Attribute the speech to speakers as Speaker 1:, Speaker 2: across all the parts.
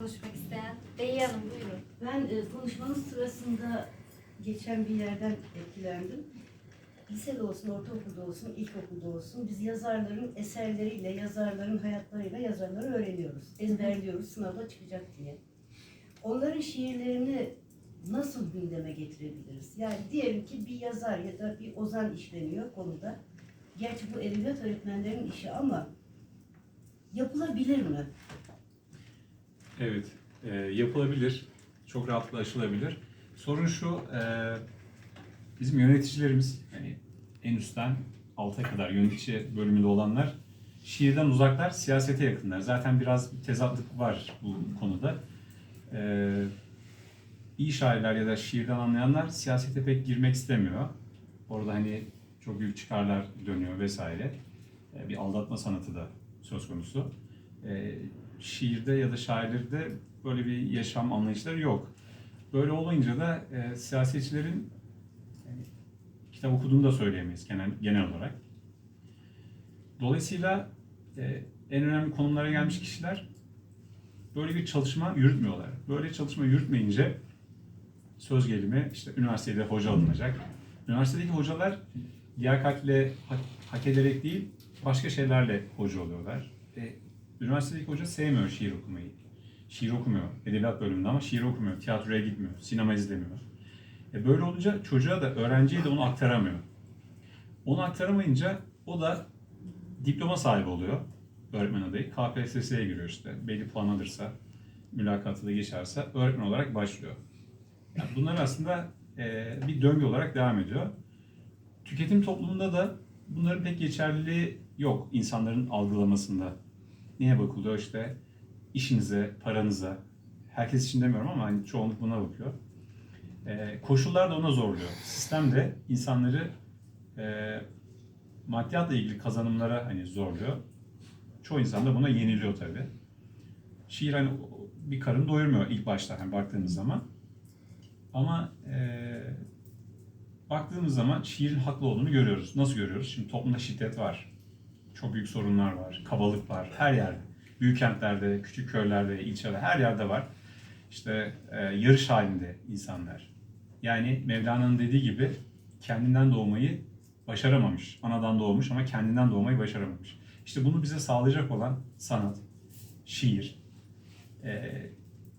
Speaker 1: Konuşmak isteyen. Beyi Hanım buyurun.
Speaker 2: Ben e, konuşmanın sırasında geçen bir yerden etkilendim. Lisede olsun, ortaokulda olsun, ilkokulda olsun biz yazarların eserleriyle, yazarların hayatlarıyla yazarları öğreniyoruz. Ezberliyoruz sınavda çıkacak diye. Onların şiirlerini nasıl gündeme getirebiliriz? Yani diyelim ki bir yazar ya da bir ozan işleniyor konuda. Gerçi bu edebiyat öğretmenlerinin işi ama yapılabilir mi?
Speaker 3: Evet, e, yapılabilir. Çok rahatlıkla aşılabilir. Sorun şu, e, bizim yöneticilerimiz, yani en üstten alta kadar yönetici bölümünde olanlar şiirden uzaklar, siyasete yakınlar. Zaten biraz bir tezatlık var bu konuda. E, iyi şairler ya da şiirden anlayanlar siyasete pek girmek istemiyor. Orada hani çok büyük çıkarlar dönüyor vesaire. E, bir aldatma sanatı da söz konusu. E, şiirde ya da şairlerde böyle bir yaşam anlayışları yok. Böyle olunca da e, siyasetçilerin yani, kitap okuduğunu da söyleyemeyiz genel, genel olarak. Dolayısıyla e, en önemli konumlara gelmiş kişiler böyle bir çalışma yürütmüyorlar. Böyle çalışma yürütmeyince söz gelimi işte üniversitede hoca alınacak. Üniversitedeki hocalar liyakatle hak, hak ederek değil başka şeylerle hoca oluyorlar. E, üniversitedeki hoca sevmiyor şiir okumayı. Şiir okumuyor. Edebiyat bölümünde ama şiir okumuyor. Tiyatroya gitmiyor. Sinema izlemiyor. E böyle olunca çocuğa da öğrenciye de onu aktaramıyor. Onu aktaramayınca o da diploma sahibi oluyor. Öğretmen adayı. KPSS'ye giriyor işte. Belli puan alırsa, mülakatı da geçerse öğretmen olarak başlıyor. Yani bunlar aslında e, bir döngü olarak devam ediyor. Tüketim toplumunda da bunların pek geçerliliği yok insanların algılamasında. Neye bakılıyor işte işinize, paranıza, herkes için demiyorum ama hani çoğunluk buna bakıyor. Ee, koşullar da ona zorluyor. Sistem de insanları e, maddiyatla ilgili kazanımlara hani zorluyor. Çoğu insan da buna yeniliyor tabii. Şiir hani bir karın doyurmuyor ilk başta hani baktığımız zaman. Ama e, baktığımız zaman şiirin haklı olduğunu görüyoruz. Nasıl görüyoruz? Şimdi toplumda şiddet var. Çok büyük sorunlar var. Kabalık var. Her yerde. Büyük kentlerde, küçük köylerde, ilçelerde her yerde var. İşte e, yarış halinde insanlar. Yani Mevlana'nın dediği gibi kendinden doğmayı başaramamış. Anadan doğmuş ama kendinden doğmayı başaramamış. İşte bunu bize sağlayacak olan sanat, şiir. E,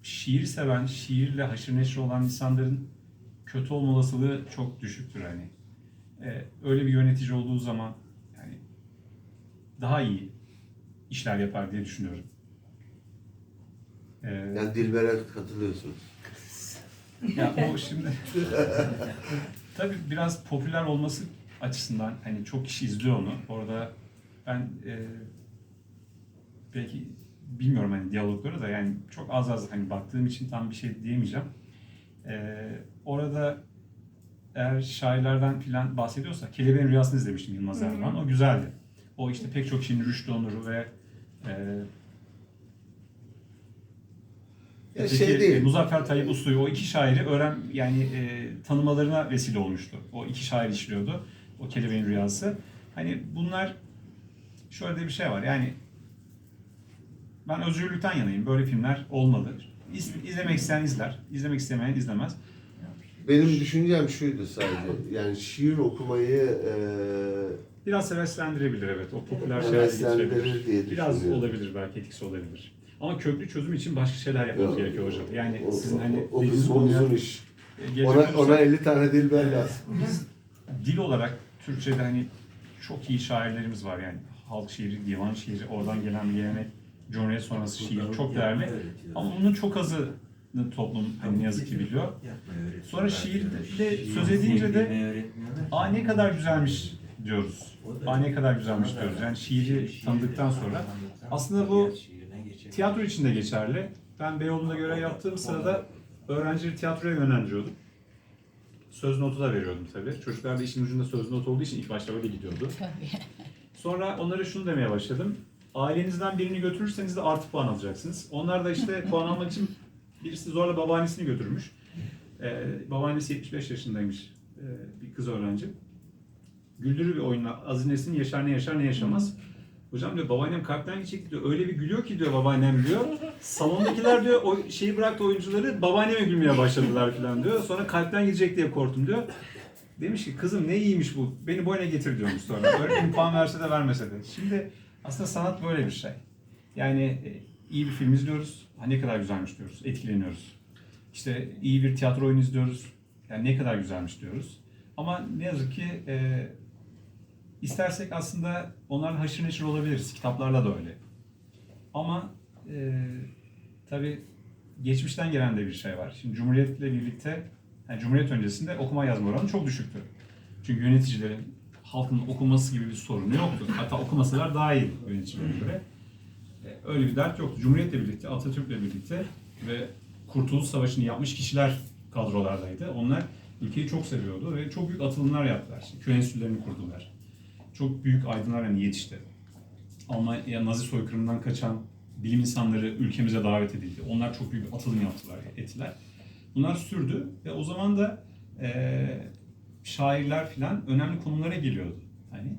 Speaker 3: şiir seven, şiirle haşır neşir olan insanların kötü olma olasılığı çok düşüktür hani. E, öyle bir yönetici olduğu zaman daha iyi işler yapar diye düşünüyorum. E,
Speaker 4: Yani Dilber'e katılıyorsunuz.
Speaker 3: ya o şimdi tabii biraz popüler olması açısından hani çok kişi izliyor onu. Orada ben e, belki bilmiyorum hani diyalogları da yani çok az az hani baktığım için tam bir şey diyemeyeceğim. E, orada eğer şairlerden filan bahsediyorsa Kelebeğin Rüyası'nı izlemiştim Yılmaz Erdoğan. O güzeldi. O işte pek çok kişinin Rüştü Onur'u ve e,
Speaker 4: Ya
Speaker 3: Öteki,
Speaker 4: şey değil.
Speaker 3: Muzaffer Tayyip Uslu'yu o iki şairi öğren yani e, tanımalarına vesile olmuştu. O iki şair işliyordu. O Kelebeğin Rüyası. Hani bunlar şöyle de bir şey var. Yani ben özgürlükten yanayım. Böyle filmler olmalı. İz, izlemek isteyen izler. izlemek istemeyen izlemez.
Speaker 4: Benim düşüncem şuydu sadece. Yani şiir okumayı e,
Speaker 3: Biraz heveslendirebilir evet. O popüler şeyler getirebilir.
Speaker 4: heveslendirir diye
Speaker 3: Biraz
Speaker 4: düşünüyorum.
Speaker 3: olabilir belki etkisi olabilir. Ama köklü çözüm için başka şeyler yapmak
Speaker 4: Yok.
Speaker 3: gerekiyor hocam. Yani
Speaker 4: o,
Speaker 3: sizin hani
Speaker 4: o, o
Speaker 3: dediğiniz
Speaker 4: kısmı
Speaker 3: konuya,
Speaker 4: uzun iş.
Speaker 3: gelecek
Speaker 4: Ona,
Speaker 3: olursak-
Speaker 4: ona 50 tane Dilber lazım.
Speaker 3: Biz dil olarak Türkçe'de hani çok iyi şairlerimiz var yani. Halk şiiri, divan şiiri, oradan gelen bir gelenek, Cumhuriyet sonrası şiir çok değerli. Ama bunun çok azı toplum hani ne yazık ki biliyor. Sonra şiirde söz edince de aa ne kadar güzelmiş diyoruz. Aa ne kadar güzelmiş diyoruz. Yani şiiri tanıdıktan sonra. Aslında bu tiyatro için de geçerli. Ben Beyoğlu'nda görev yaptığım sırada öğrencileri tiyatroya yönlendiriyordum. Söz notu da veriyordum tabii. Çocuklar da işin ucunda söz notu olduğu için ilk başta öyle gidiyordu. Sonra onlara şunu demeye başladım. Ailenizden birini götürürseniz de artı puan alacaksınız. Onlar da işte puan almak için birisi zorla babaannesini götürmüş. Ee, babaannesi 75 yaşındaymış ee, bir kız öğrenci. Güldürü bir oyunla Aziz Nesin yaşar ne yaşar ne yaşamaz. Hocam diyor babaannem kalpten gidecek diyor. Öyle bir gülüyor ki diyor babaannem diyor. Salondakiler diyor o şeyi bıraktı oyuncuları babaanneme gülmeye başladılar falan diyor. Sonra kalpten gidecek diye korktum diyor. Demiş ki kızım ne iyiymiş bu. Beni boyuna getir diyormuş sonra. Öğretmenim puan verse de vermese de. Şimdi aslında sanat böyle bir şey. Yani e, iyi bir film izliyoruz. Ha, ne kadar güzelmiş diyoruz. Etkileniyoruz. İşte iyi bir tiyatro oyunu izliyoruz. Yani ne kadar güzelmiş diyoruz. Ama ne yazık ki e, istersek aslında onlarla haşır neşir olabiliriz. Kitaplarla da öyle. Ama e, tabii geçmişten gelen de bir şey var. Şimdi Cumhuriyet'le birlikte, yani Cumhuriyet öncesinde okuma yazma oranı çok düşüktü. Çünkü yöneticilerin halkın okuması gibi bir sorunu yoktu. Hatta okumasalar daha iyi yöneticilere göre. E, Öyle bir dert yoktu. Cumhuriyet'le birlikte, Atatürk'le birlikte ve Kurtuluş Savaşı'nı yapmış kişiler kadrolardaydı. Onlar ülkeyi çok seviyordu ve çok büyük atılımlar yaptılar. İşte köy enstitülerini kurdular. Çok büyük aydınlar yani yetişti. Almanya Nazi soykırımından kaçan bilim insanları ülkemize davet edildi. Onlar çok büyük bir atılım yaptılar, ettiler. Bunlar sürdü ve o zaman da eee şairler filan önemli konumlara geliyordu. Hani e,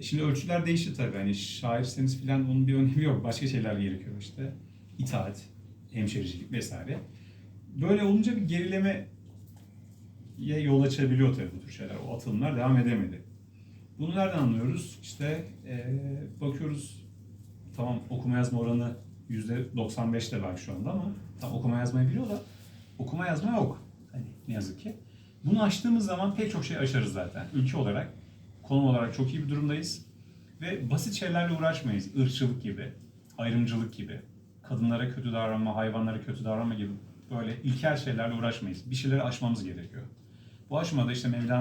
Speaker 3: Şimdi ölçüler değişti tabii. Hani şairseniz filan onun bir önemi yok. Başka şeyler gerekiyor işte. İtaat, hemşericilik vesaire. Böyle olunca bir gerilemeye yol açabiliyor tabii bu tür şeyler. O atılımlar devam edemedi. Bunu nereden anlıyoruz? İşte eee, bakıyoruz tamam okuma yazma oranı %95'te belki şu anda ama tam okuma yazmayı biliyorlar. Okuma yazma yok. Hani ne yazık ki. Bunu aştığımız zaman pek çok şey aşarız zaten. Ülke olarak, konum olarak çok iyi bir durumdayız. Ve basit şeylerle uğraşmayız. Irkçılık gibi, ayrımcılık gibi, kadınlara kötü davranma, hayvanlara kötü davranma gibi böyle ilkel şeylerle uğraşmayız. Bir şeyleri aşmamız gerekiyor. Bu aşamada işte Mevlana